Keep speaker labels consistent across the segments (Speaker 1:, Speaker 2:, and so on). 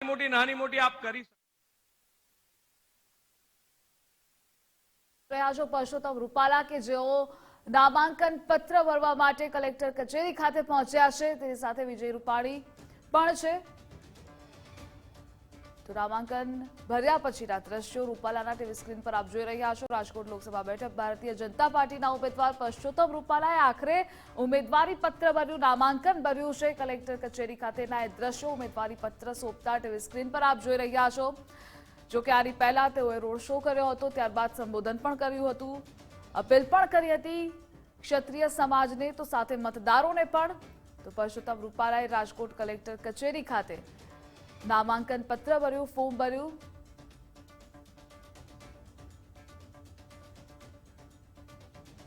Speaker 1: મોટી, નાની મોટી આપ કરી.
Speaker 2: રહ્યા છો પરસોત્તમ રૂપાલા કે જેઓ નામાંકન પત્ર ભરવા માટે કલેક્ટર કચેરી ખાતે પહોંચ્યા છે, તેની સાથે વિજય રૂપાણી પણ છે તો નામાંકન ભર્યા પછીના દ્રશ્યો રૂપાલાના ટીવી સ્ક્રીન પર આપ જોઈ રહ્યા છો રાજકોટ લોકસભા બેઠક. ભારતીય જનતા પાર્ટીના ઉમેદવાર પરસોત્તમ રૂપાલાએ આખરે ઉમેદવારી પત્ર ભર્યું, નામાંકન ભર્યું છે. કલેક્ટર કચેરી ખાતેના એ દ્રશ્યો ઉમેદવારી પત્ર સોંપતા ટીવી સ્ક્રીન પર આપ જોઈ રહ્યા છો. જો કે આની પહેલા તેઓએ રોડ શો કર્યો હતો, ત્યારબાદ સંબોધન પણ કર્યું હતું. અપીલ પણ કરી હતી ક્ષત્રિય સમાજને, તો સાથે મતદારોને પણ. તો પરસોત્તમ રૂપાલાએ રાજકોટ કલેક્ટર કચેરી ખાતે નામાંકન પત્ર ભર્યું, ફોર્મ ભર્યું?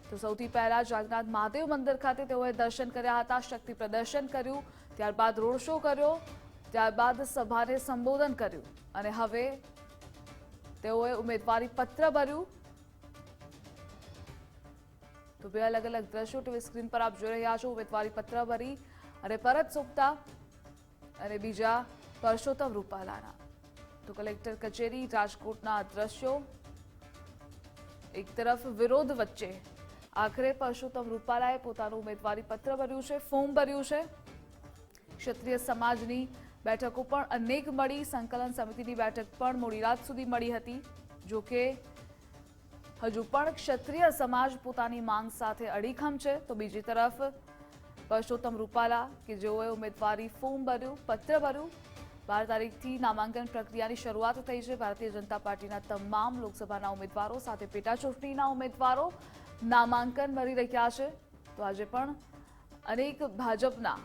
Speaker 2: તો સૌથી પહેલા જાગનાથ મહાદેવ મંદિર ખાતે તેઓએ દર્શન કર્યા હતા, શક્તિ પ્રદર્શન કર્યું, ત્યારબાદ રોડ શો કર્યો, ત્યારબાદ સભાને સંબોધન કર્યું. અને હવે તેઓએ ઉમેદવારી પત્ર ભર્યું. તો બે અલગ અલગ દ્રશ્યો ટીવી સ્ક્રીન પર આપ જોઈ રહ્યા છો, ઉમેદવારી પત્ર ભરી અને પરત સોંપતા. અને બીજા પરસોત્તમ રૂપાલાના. તો કલેક્ટર કચેરી, રાજકોટના દ્રશ્યો. એક તરફ વિરોધ વચ્ચે આખરે પરસોત્તમ રૂપાલાએ પોતાનું ઉમેદવારી પત્ર ભર્યું છે, ફોર્મ ભર્યું છે. ક્ષત્રિય સમાજની બેઠકો પણ અનેક મળી, સંકલન સમિતિની બેઠક પણ મોડી રાત સુધી મળી હતી. જોકે હજુ પણ ક્ષત્રિય સમાજ પોતાની માંગ સાથે અડીખમ છે. તો બીજી તરફ પરસોત્તમ રૂપાલા કે જેઓએ ઉમેદવારી ફોર્મ ભર્યું, પત્ર ભર્યું બાર તારીખથી નામાંકન પ્રક્રિયાની શરૂઆત થઈ છે. ભારતીય જનતા પાર્ટીના તમામ લોકસભાના ઉમેદવારો સાથે પેટાચૂંટણીના ઉમેદવારો નામાંકન ભરી રહ્યા છે. તો આજે પણ અનેક ભાજપના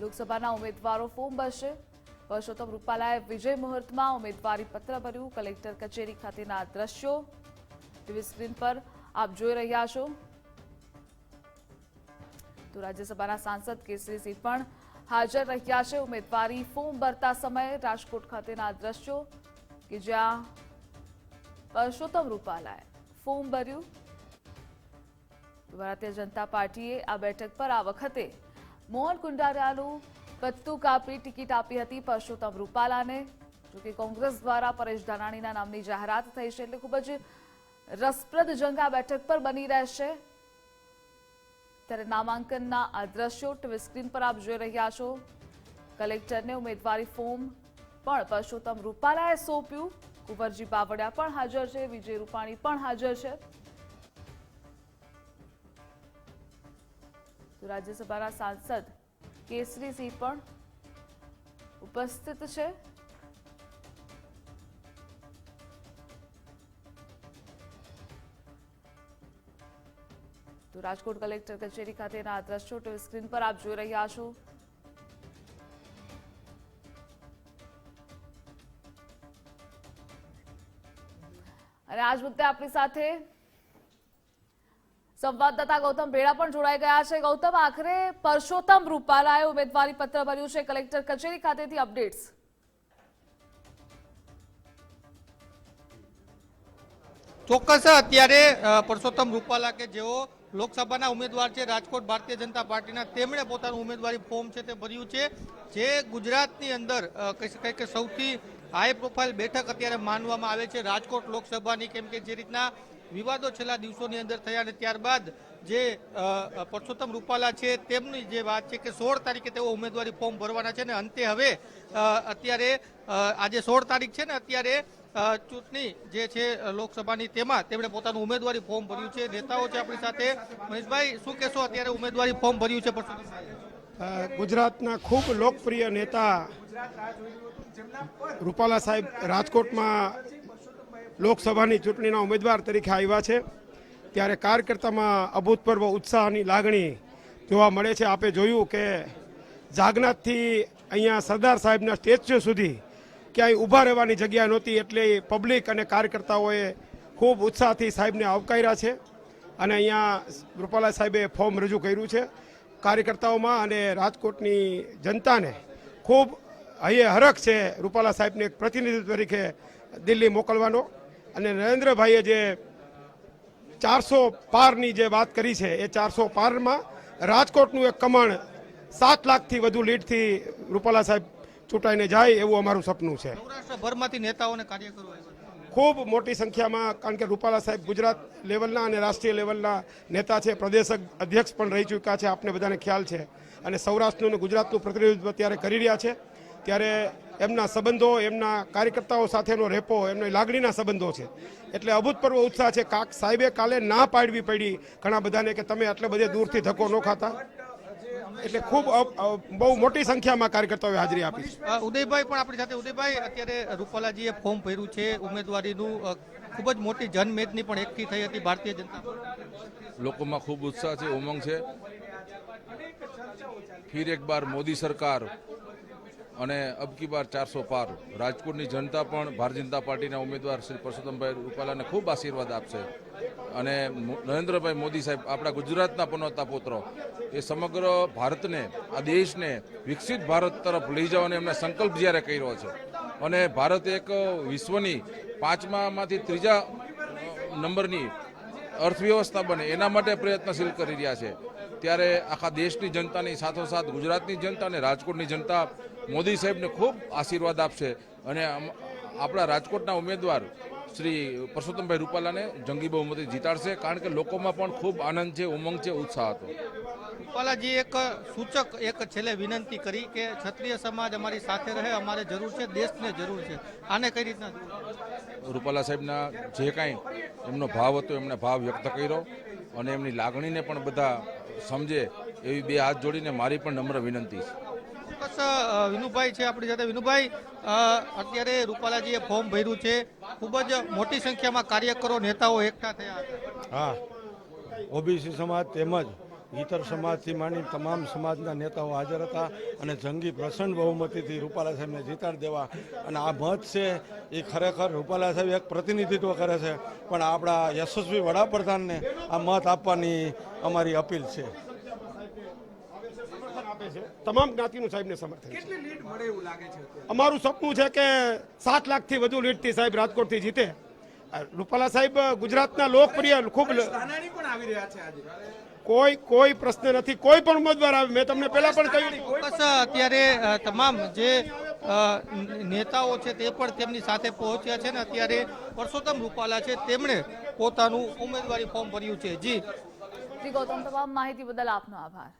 Speaker 2: લોકસભાના ઉમેદવારો ફોર્મ ભરશે. પરસોત્તમ રૂપાલાએ વિજય મુહૂર્તમાં ઉમેદવારી પત્ર ભર્યું. કલેક્ટર કચેરી ખાતેના દ્રશ્યો ટીવી સ્ક્રીન પર આપ જોઈ રહ્યા છો. તો રાજ્યસભાના સાંસદ કેસરીસિંહ પણ હાજર રહ્યા છે ઉમેદવારી ફોર્મ ભરતા સમયે રાજકોટ ખાતેના દ્રશ્યો કે જ્યાં પરસોત્તમ રૂપાલાએ ફોર્મ ભર્યું. ભારતીય જનતા પાર્ટીએ આ બેઠક પર આ વખતે મોહન કુંડારિયાનું પત્તું કાપી ટિકિટ આપી હતી પરસોત્તમ રૂપાલાને. જોકે કોંગ્રેસ દ્વારા પરેશ ધાનાણીના નામની જાહેરાત થઈ છે એટલે ખૂબ જ રસપ્રદ જંગ આ બેઠક પર બની રહેશે. ત્યારે નામાંકનના આ દ્રશ્યો ટીવી સ્ક્રીન પર આપ જોઈ રહ્યા છો. કલેક્ટરને ઉમેદવારી ફોર્મ પણ પરસોત્તમ રૂપાલાએ સોંપ્યું. કુંવરજી બાવળિયા પણ હાજર છે, વિજય રૂપાણી પણ હાજર છે. તો રાજ્યસભાના સાંસદ કેસરીસિંહ પણ ઉપસ્થિત છે. તો રાજકોટ કલેક્ટર કચેરી ખાતેના આ દ્રશ્યો ટીવી સ્ક્રીન પર આપ જોઈ રહ્યા છો. અને આજ મુદ્દે આપણી સાથે સંવાદદાતા ગૌતમ ભેડા પણ જોડાઈ ગયા છે. ગૌતમ, આખરે પરસોત્તમ રૂપાલાએ ઉમેદવારી પત્ર ભર્યું છે કલેક્ટર કચેરી ખાતેથી અપડેટ્સ.
Speaker 3: ચોક્કસ, અત્યારે પરસોત્તમ રૂપાલા કે જેઓ લોકસભાના ઉમેદવાર છે રાજકોટ ભારતીય જનતા પાર્ટીના. તેમણે પોતાનું ઉમેદવારી ફોર્મ છે તે ભર્યું છે. જે ગુજરાતની અંદર કહી શકાય કે સૌથી હાઈ પ્રોફાઇલ બેઠક અત્યારે માનવામાં આવે છે રાજકોટ લોકસભાની. કેમ કે જે રીતના વિવાદો છેલ્લા દિવસોની અંદર થયા અને ત્યારબાદ જે પરસોત્તમ રૂપાલા છે, તેમની જે વાત છે કે સોળ તારીખે તેઓ ઉમેદવારી ફોર્મ ભરવાના છે ને અંતે હવે અત્યારે આજે સોળ તારીખ છે ને અત્યારે ચૂંટણી જે છે લોકસભાની તેમાં તેમણે પોતાનું ઉમેદવારી ફોર્મ ભર્યું છે. નેતાઓ છે આપણી સાથે. મહેશભાઈ, શું કહેશો અત્યારે ઉમેદવારી ફોર્મ ભર્યું છે?
Speaker 4: ગુજરાતના ખૂબ લોકપ્રિય નેતા રૂપાલા સાહેબ રાજકોટમાં લોકસભાની ચૂંટણીના ઉમેદવાર તરીકે આવ્યા છે. ત્યારે કાર્યકર્તામાં અભૂતપૂર્વ ઉત્સાહની લાગણી જોવા મળે છે. આપે જોયું કે જાગનાથથી અહીંયા સરદાર સાહેબના સ્ટેચ્યુ સુધી ક્યાંય ઊભા રહેવાની જગ્યા નહોતી એટલે પબ્લિક અને કાર્યકર્તાઓએ ખૂબ ઉત્સાહથી સાહેબને આવકાર્યા છે અને અહીંયા રૂપાલા સાહેબે ફોર્મ રજૂ કર્યું છે કાર્યકર્તાઓમાં અને રાજકોટની જનતાને ખૂબ હૈયે હરખ છે રૂપાલા સાહેબને એક પ્રતિનિધિત્વ તરીકે દિલ્હી મોકલવાનો. અને નરેન્દ્રભાઈએ જે ચારસો પારની જે વાત કરી છે એ ચારસો પારમાં રાજકોટનું એક કમણ સાત લાખથી વધુ લીડથી રૂપાલા સાહેબ ચૂંટાઈને જાય એવું અમારું સપનું છે.
Speaker 3: સૌરાષ્ટ્રભરમાંથી નેતાઓને કાર્યકરો.
Speaker 4: ખૂબ મોટી સંખ્યામાં કારણ કે રૂપાલા સાહેબ ગુજરાત લેવલના અને રાષ્ટ્રીય લેવલના નેતા છે પ્રદેશ અધ્યક્ષ પણ રહી ચૂક્યા છે આપને બધાને ખ્યાલ છે. અને સૌરાષ્ટ્રનું અને ગુજરાતનું પ્રતિનિધિત્વ અત્યારે કરી રહ્યા છે. ત્યારે એમના સંબંધો એમના કાર્યકર્તાઓ સાથેનો રેપો એમની લાગણીના સંબંધો છે. એટલે અભૂતપૂર્વ ઉત્સાહ છે. કાક સાહેબે કાલે ના પાડવી પડી ઘણા બધાને કે તમે આટલે બધે દૂરથી ધક્કો ન ખાતા. એટલે ખૂબ બહુ મોટી સંખ્યામાં કાર્યકર્તાઓએ હાજરી આપી
Speaker 3: ઉદયભાઈ પણ આપણી સાથે. ઉદયભાઈ અત્યારે રૂપાલાજીએ ફોર્મ ભર્યું છે. ઉમેદવારીનું ખૂબ જ મોટી જનમેદની પણ એકઠી થઈ હતી ભારતીય જનતા
Speaker 5: લોકોમાં ખૂબ ઉત્સાહ છે ઉમંગ છે. ફિર એક બાર મોદી સરકાર અને અબકી બાર ચારસો પાર. રાજકોટની જનતા પણ ભારતીય જનતા પાર્ટીના ઉમેદવાર શ્રી પરસોત્તમભાઈ રૂપાલાને ખૂબ આશીર્વાદ આપશે. અને નરેન્દ્રભાઈ મોદી સાહેબ, આપણા ગુજરાતના પનોતા પુત્રો એ સમગ્ર ભારતને, આ દેશને, વિકસિત ભારત તરફ લઈ જવાનો એમને સંકલ્પ જ્યારે કર્યો છે. અને ભારત એક વિશ્વની પાંચમામાંથી ત્રીજા નંબરની અર્થવ્યવસ્થા બને, એના માટે પ્રયત્નશીલ કરી રહ્યા છે. ત્યારે આખા દેશની જનતાની સાથોસાથ ગુજરાતની જનતા અને રાજકોટની જનતા મોદી સાહેબને ખૂબ આશીર્વાદ આપશે. અને આપણા રાજકોટના ઉમેદવાર શ્રી પરસોત્તમભાઈ રૂપાલાને જંગી બહુમતી જીતાડશે કારણ કે લોકોમાં પણ ખૂબ આનંદ છે ઉમંગ છે ઉત્સાહ હતો.
Speaker 3: રૂપાલાજી એક સૂચક એક છેલ્લે વિનંતી કરી કે ક્ષત્રિય સમાજ અમારી સાથે રહે અમારે જરૂર છે દેશને જરૂર છે. આને કઈ રીતના?
Speaker 5: રૂપાલા સાહેબના જે કાંઈ એમનો ભાવ હતો એમણે ભાવ વ્યક્ત કર્યો. અને એમની લાગણીને પણ બધા સમજે એવી બે હાથ જોડીને મારી પણ નમ્ર વિનંતી છે.
Speaker 3: ચોક્કસ વિનુભાઈ છે આપણી સાથે. વિનુભાઈ અત્યારે રૂપાલાજીએ ફોર્મ ભર્યું છે. ખૂબ જ મોટી સંખ્યામાં કાર્યકરો નેતાઓ એકઠા થયા હતા.
Speaker 6: હા. ઓબીસી સમાજ તેમજ ઇતર સમાજથી માંડી તમામ સમાજના નેતાઓ હાજર હતા અને જંગી પ્રસન્ન બહુમતીથી રૂપાલા સાહેબને જીતાડી દેવા. અને આ મત છે એ ખરેખર રૂપાલા સાહેબ એક પ્રતિનિધિત્વ કરે છે. પણ આપણા યશસ્વી વડાપ્રધાનને આ મત આપવાની અમારી અપીલ છે.
Speaker 4: તમામ જ્ઞાતિનું સાહેબને સમર્થન છે. અમારું સપનું છે કે સાત લાખથી વધુ લીડથી સાહેબ રાજકોટથી જીતે. રૂપાલા સાહેબ ગુજરાતના લોકપ્રિય ખૂબ કોઈ કોઈ પ્રશ્ન નથી. કોઈ પણ ઉમેદવાર આવે. મેં તમને પહેલા પણ કહ્યું
Speaker 3: અત્યારે તમામ જે નેતાઓ છે તે પણ તેમની સાથે પહોંચ્યા છે ને અત્યારે પરસોત્તમ રૂપાલા છે તેમણે પોતાનું ઉમેદવારી ફોર્મ ભર્યું છે. જી.
Speaker 2: જી ગૌતમ તમામ માહિતી બદલ આપનો આભાર.